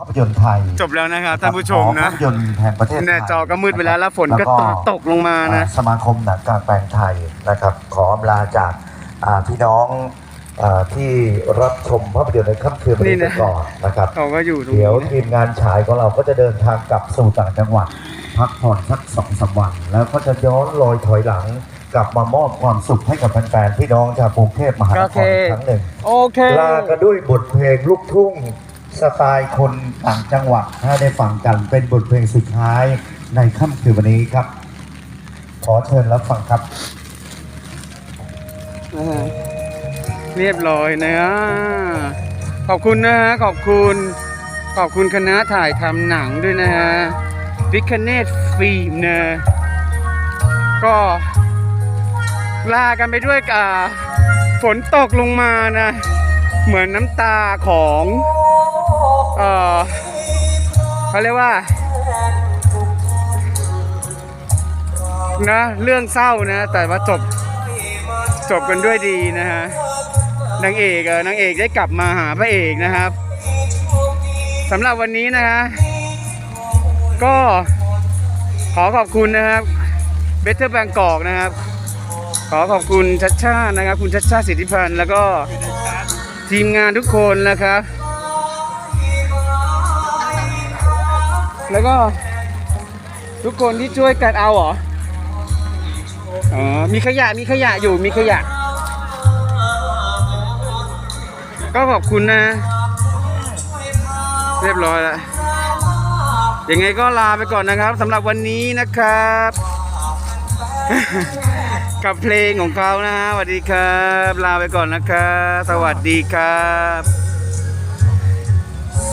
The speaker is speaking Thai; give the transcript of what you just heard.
ภาพยนตร์ไทยจบแล้วนะครับท่านผู้ชมของนะภาพยนตร์แห่งประเทศไทยเนี่ยจอก็มืดไปแล้วแล้วฝนก็แล้วตกลงมานะอ่สมาคมหนังกลางแปลงไทยนะครับ ขออำลาจากอ่าพี่น้องอ่าที่รับชมภาพยนตร์ในค่ำคืนวันนี่นี้นะไปก่อนนะครับเขาก็อยู่ตรงเดี๋ยวนี้ทีมงานฉายของเราก็จะเดินทางกลับสู่ต่างจังหวัด พักผ่อนสักสองสามวัน แล้วก็จะย้อนลอยถอยหลังกลับมามอบความสุขให้กับแฟนๆพี่น้องชาวกรุงเทพมหานโอคเครอีกครั้งหนึ่งโอเคลากันด้วยบทเพลงลูกทุ่ง สไตล์คนต่างจังหวัดให้ได้ฟังกันเป็นบทเพลงสุดท้ายในค่ำคืนวันนี้ครับ ขอเชิญรับฟังครับ เรียบร้อยนะ ขอบคุณนะฮะ ขอบคุณ ขอบคุณคณะถ่ายทำหนังด้วยนะฮะวิคเนตฟิล์มนะก็ลากันไปด้วยกับฝนตกลงมานะ เหมือนน้ำตาของ เออเขาเรียกว่านะเรื่องเศร้านะ แต่ว่าจบจบกันด้วยดีนะฮะนางเอกนางเอกได้กลับมาหาพระเอกนะครับสำหรับวันนี้นะฮะก็ขอขอบคุณนะครับเบเทอร์แบงกอกนะครับ ขอขอบคุณชัดชาตินะครับ คุณชัดชาติสิทธิพันธ์แล้วก็ทีมงานทุกคนนะครับ แล้วก็ทุกคนที่ช่วยกันเอาเหรอ อ๋อ มีขยะ มีขยะอยู่ มีขยะ ก็ขอบคุณนะ เรียบร้อยแล้ว ยังไงก็ลาไปก่อนนะครับสำหรับวันนี้นะครับ กับเพลงของเขานะฮะสวัสดีครับ ลาไปก่อนนะครับ สวัสดีครับ